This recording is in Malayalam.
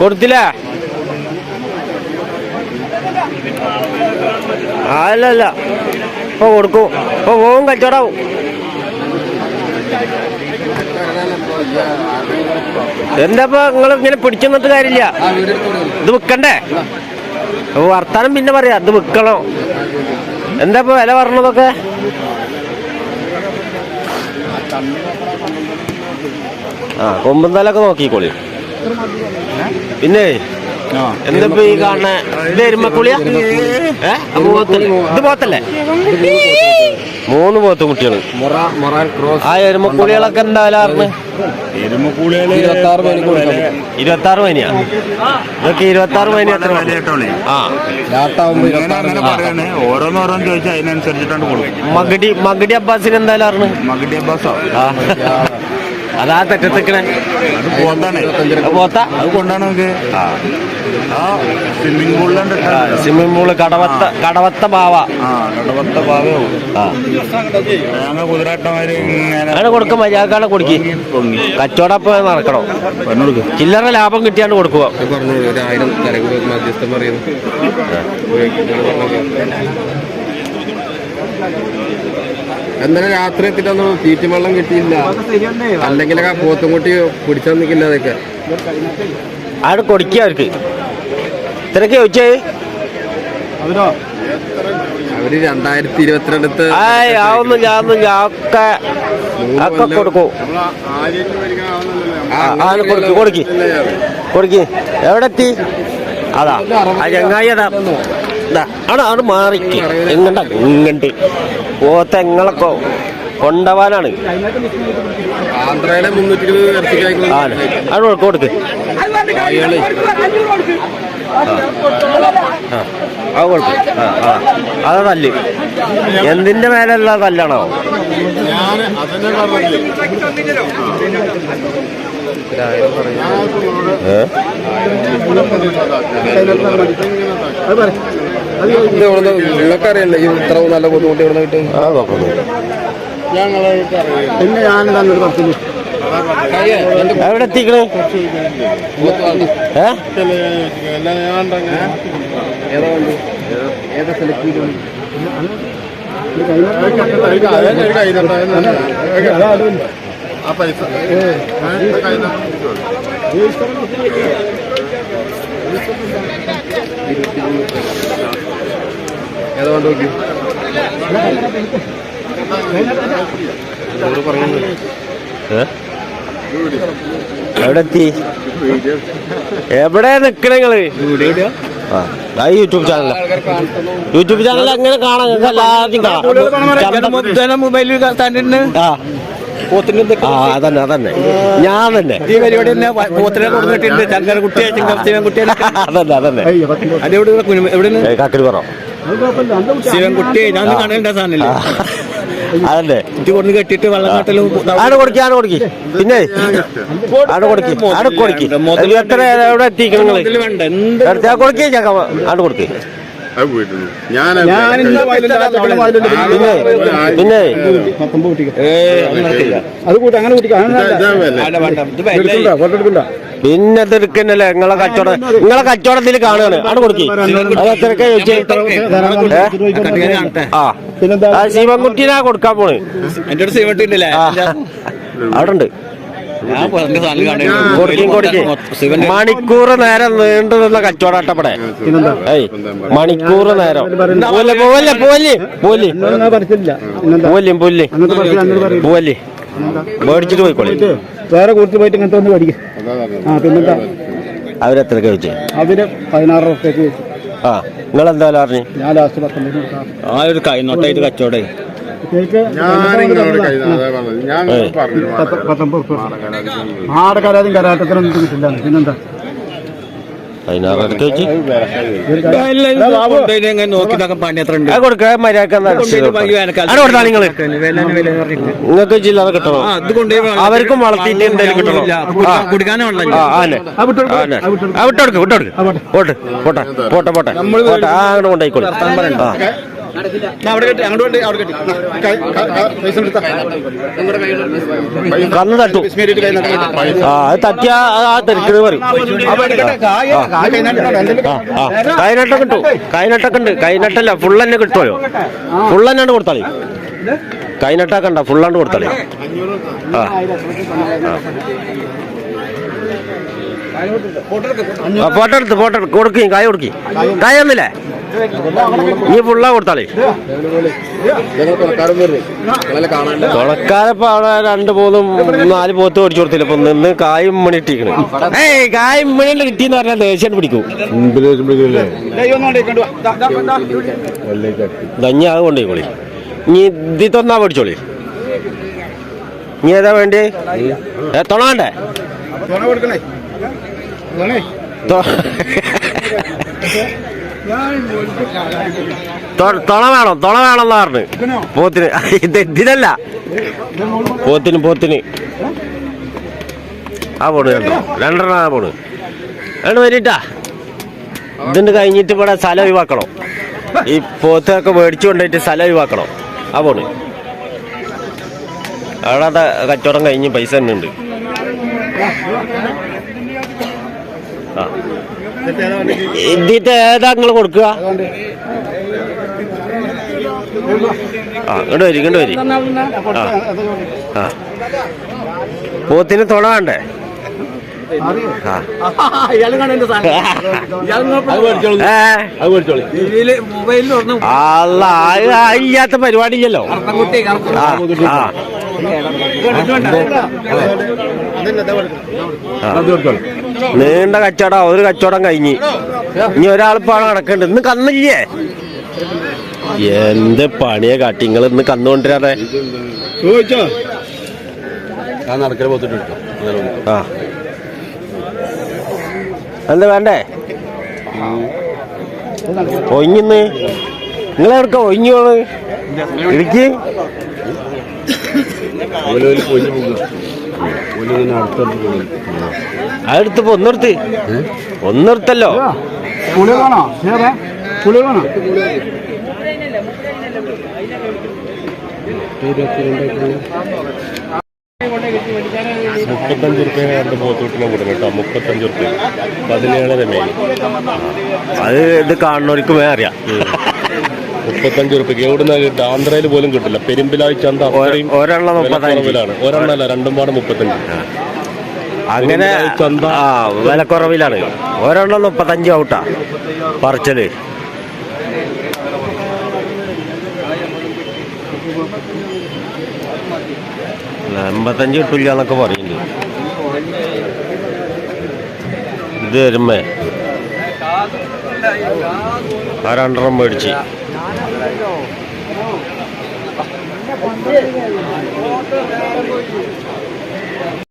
കൊടുത്തില്ലേ. അല്ല അല്ല ഇപ്പൊ കൊടുക്കും. ഇപ്പൊ പോവും കച്ചവടാവും. എന്താ നിങ്ങൾ ഇങ്ങനെ പിടിച്ചു നിന്നിട്ട് കാര്യമില്ല ഇത് വിൽക്കണ്ടേ? വർത്താനം പിന്നെ പറയാ. ഇത് വിൽക്കണോ. എന്താ ഇപ്പൊ വില പറഞ്ഞതൊക്കെ? ആ കൊമ്പന്തലൊക്കെ നോക്കിക്കോളി. പിന്നെ? എന്താ ഇപ്പൊ ഈ കാണുന്ന ഇത് എരുമക്കുളിയാ? ഇത് പോത്തല്ലേ? മൂന്ന് പോത്ത് കുട്ടികൾ. മൊറ മൊറാൻ ക്രോസ്. ആ എരുമക്കുളികളൊക്കെ എന്തായാലും ഇരുപത്തി ആറ് പനിയാ ഇതൊക്കെ ഇരുപത്തി ആറ് പനി എത്ര ഓരോന്നോരോന്ന് ചോദിച്ചാൽ അതിനനുസരിച്ചിട്ടാണ് കൊടുക്കും മഗടി മഗടി അബ്ബാസിന് എന്തായാലും അറിഞ്ഞു മകടി അബ്ബാസോ? ആ. അതാ തെറ്റത്തിക്കണേ പോത്ത. കൊണ്ടാണ് സ്വിമ്മിംഗ് പൂളിലുണ്ട് സ്വിമ്മിംഗ് പൂൾ കടവത്ത കടവത്ത പാവ ഇങ്ങനെ അങ്ങനെ കൊടുക്കും മര്യാദക്കാണ് കൊടുക്കി. കച്ചവട നടക്കണോ. പറഞ്ഞു കൊടുക്കും. ചില്ലറ ലാഭം കിട്ടിയാണ് കൊടുക്കുക. മധ്യസ്ഥം പറയുന്നു. എന്താണ് രാത്രി എത്തിട്ടൊന്നും തീറ്റും വെള്ളം കിട്ടിയില്ല. അല്ലെങ്കിലൊക്കെ പോത്തും കുട്ടി പിടിച്ചാൽ നിൽക്കില്ല അതൊക്കെ. അവിടെ കൊടുക്കുക അവർക്ക്? ഇത്രയൊക്കെ ചോദിച്ചേ? അവർ? രണ്ടായിരത്തി ഇരുപത്തിരണ്ടത്ത് ആവുന്നില്ല ആവുന്നില്ല ഒക്കെ ഒക്കെ കൊടുക്കും. കൊടുക്കി കൊടുക്കി. കൊടുക്ക് കൊടുക്ക് കൊടുക്ക്. എവിടെ എത്തി അതാ. ആ ചങ്ങായി അതാ. അവിടെ അവിടെ മാറിക്ക് എങ്ങണ്ട? ഇങ്ങണ്ട്. കൊണ്ടവാനാണ്. മുന്നൂറ്റി ഇരുപത് ഇറച്ചിക്കായ്ക്കുള്ള ആണ് അവിടെ കൊടുക്ക് കൊടുക്ക്. ആ അത് കൊടുക്ക്. ആ ആ. അതാ തല്ല്. എന്തിന്റെ മേലല്ല തല്ലാണോ? ഏ? നിങ്ങൾക്കറിയല്ലേ? ഈ ഇത്ര നല്ല ബുദ്ധിമുട്ട് ഇവിടെ കിട്ടും ആ നോക്കുന്നു പിന്നെ ഞാൻ തന്നൊരു പത്തിന് എവിടെ എത്തിക്കണേ? ആ പൈസ ഏതാ നോക്കി. എവിടെ എത്തി എവിടെ നിക്കണ നിങ്ങൾ? ആ യൂട്യൂബ് ചാനല. യൂട്യൂബ് ചാനൽ അങ്ങനെ കാണാൻ നിങ്ങൾക്ക് എല്ലാവർക്കും കാണാം. മൊബൈലിൽ തന്നെ ആ. ആ അതന്നെ അതന്നെ. ഞാൻ തന്നെ ഈ പരിപാടി തന്നെ പോത്തിനെ കൊടുത്തിട്ടുണ്ട്. ചങ്കര കുട്ടിയെ ശിവൻകുട്ടിയെ അതന്നെ അതന്നെ. അതെവിടെ എവിടെ പറ. ശിവൻകുട്ടിയെ ഞാൻ കാണേണ്ട സാധനല്ലേ? അതല്ലേ? ഇത് കൊണ്ട് കെട്ടിട്ട് വെള്ളക്കാട്ടിലും ആട് കൊടുക്കി ആട് കൊടുക്കി. പിന്നെ? ആട് കൊടുക്കി ആട് കൊടുക്കി. എത്ര എവിടെ എത്തിക്കണം നിങ്ങൾ? വേണ്ട എന്ത് എടുത്താ കൊടുക്കി ചക്ക ആട് കൊടുക്കി. ഞാൻ പിന്നെ? പിന്നെ? അത് കൂട്ടി അങ്ങനെ കൂട്ടിക്കാം. പിന്നെ തിരക്കന്നല്ലേ നിങ്ങളെ കച്ചവടം നിങ്ങളെ കച്ചവടത്തിൽ കാണുകയാണ്. ആണ് കൊടുക്കി. അത് എത്രയൊക്കെ ചോദിച്ചേ. കട്ടിങ്ങനെ കാണട്ടെ. ആ. ആ ശിവൻകുട്ടീനാ കൊടുക്കാൻ പോണ്. അവിടെ ഉണ്ട്. ഞാൻ പറഞ്ഞ സാധനം കൊടുക്കും കൊടുക്കും. ശിവന്റെ മണിക്കൂർ നേരം നീണ്ടു നിന്ന കച്ചവടം അട്ടപ്പടെ ഏയ് മണിക്കൂർ നേരം. പോലെ പോലെ പോലെ പോലെ പോലെ പോലെ മേടിച്ചിട്ട് പോയിക്കോളി. വേറെ കൂടുതൽ പോയിട്ട് ഇങ്ങനത്തെ ഒന്ന് പഠിക്കും. ആ പിന്നെന്താ? എത്ര ചോദിച്ചേ? അവർ പതിനാറ് ഉറുപ്പ്യക്ക് വെച്ചു ആ നിങ്ങൾ എന്താ പറഞ്ഞു ഞാൻ ലാസ്റ്റ് പത്തൊമ്പത് ആ ഒരു കൈനോട്ടായിട്ട് കച്ചവടേ. പത്തൊമ്പത് ആടെ കരാതും കരാട്ടത്തിനൊന്നും കിട്ടില്ല. പിന്നെന്താ? പതിനാറ് അടുത്ത് വെച്ച് നിങ്ങൾക്ക് ചില്ലറ കിട്ടണം? അവർക്കും വളർത്തിയിട്ട് എന്തെങ്കിലും കിട്ടണം? വിട്ടോടുക്ക് വിട്ടോടുക്ക് പോട്ടെ പോട്ടെ പോട്ടെ പോട്ടെ. ആ അങ്ങോട്ട് കൊണ്ടായിക്കോളി അവിടെ കെട്ടി അങ്ങോട്ട് വേണ്ടി അവിടെ കെട്ടി പൈസ ആ അത് ആ കൈനട്ടല്ല ഫുൾ തന്നെ കിട്ടുമല്ലോ ഫുൾ തന്നെയാണ് കൊടുത്താളി കൈനട്ടാക്കണ്ട ഫുള്ളാണ്ട് കൊടുത്താളി ആ ആ, ഫോട്ടോ എടുത്ത് ഫോട്ടോ എടുത്ത്. കൊടുക്കും കായ കൊടുക്കും. കായ ഒന്നില്ലേ നീ ഫുള്ളാ കൊടുത്താളി. ഇപ്പൊ അവിടെ രണ്ട് മൂന്നും നാല് പോത്ത് ഓടിച്ചു കൊടുത്തില്ല. ഇപ്പൊ നിന്ന് കായും മണി ഇട്ടിക്കണ് ഏയ് കായും മണി കിട്ടിയെന്ന് പറഞ്ഞാൽ ദേഷ്യം പിടിക്കും. ദഞ്ഞ അത് കൊണ്ടുപോയിക്കോളി. നീ ഇതി തൊന്നാ പഠിച്ചോളി നീ ഏതാ വേണ്ടി? തൊണാണ്ടേ തൊണ കൊടുക്കണേ തുണേ തൊ- തൊ- തൊണ വേണം തൊണ വേണമെന്ന് പറഞ്ഞു. പോത്തിന്. ഇത് ഇതിനല്ല. പോത്തിന് പോത്തിന്. ആ പോണ് രണ്ടോ രണ്ടെണ്ണം ആ പോണ്. രണ്ട് വരിട്ടാ. ഇതിന്റെ കഴിഞ്ഞിട്ട് ഇവിടെ സ്ഥലം ഒഴിവാക്കണം. ഈ പോത്തൊക്കെ മേടിച്ചു കൊണ്ടുപോയിട്ട് സ്ഥലം ഒഴിവാക്കണം. ആ പോണ്. അവിടെ കച്ചവടം കഴിഞ്ഞ് പൈസ തന്നെ ഉണ്ട് ഇതിന്റെ ഏതാ നിങ്ങൾ കൊടുക്കുക? ആ ഇങ്ങോട്ട് വരി ഇങ്ങോട്ട് വരി. ആ ആ. പോത്തിന് തുണ വേണ്ടേ? അല്ല ഇല്ലാത്ത ആ. ആ. നീണ്ട കച്ചവടം ഒരു കച്ചവടം കഴിഞ്ഞ്. ഇനി ഒരാളിപ്പാണ് അവിടെ നടക്കണ്ട് ഇന്ന് കന്നില്ലേ? എന്ത് പണിയെ കാട്ടി. നിങ്ങൾ ഇന്ന് കന്നുകൊണ്ടിരാതെ. എന്താ വേണ്ടേ? ഒഴിഞ്ഞിന്ന്. പോത്തിട്ട് എടുക്കാം ഇടുക്കി? പുളി വേണോ ഏതാ പുളി വേണോ മുപ്പത്തഞ്ച് റുപ്യ രണ്ട് പോത്തോട്ടിനെ കേട്ടോ മുപ്പത്തഞ്ച് റുപ്യ. പതിനേഴര മേൽ അത് ഇത് കാണുന്നവർക്ക് വേറെ അറിയാം മുപ്പത്തഞ്ച് റുപ്യക്ക് എവിടുന്ന കിട്ടുക ആന്ധ്രയിൽ പോലും കിട്ടില്ല. പെരുമ്പിലായി ചന്ത അത്രയും വിലക്കുറവിലാണ്. ഒരെണ്ണല്ല രണ്ടും പാടെ മുപ്പത്തഞ്ച്. അങ്ങനെ ചന്ത. വിലക്കുറവിലാണ്. ഒരെണ്ണം മുപ്പത്തഞ്ച് ഔട്ടാ പറച്ചൽ. എൺപത്തഞ്ച് കിട്ടില്ല എന്നൊക്കെ പറയുന്നുണ്ട് ഇത് വരുമ്പേ. ആ രണ്ടെണ്ണം മേടിച്ച്. 对。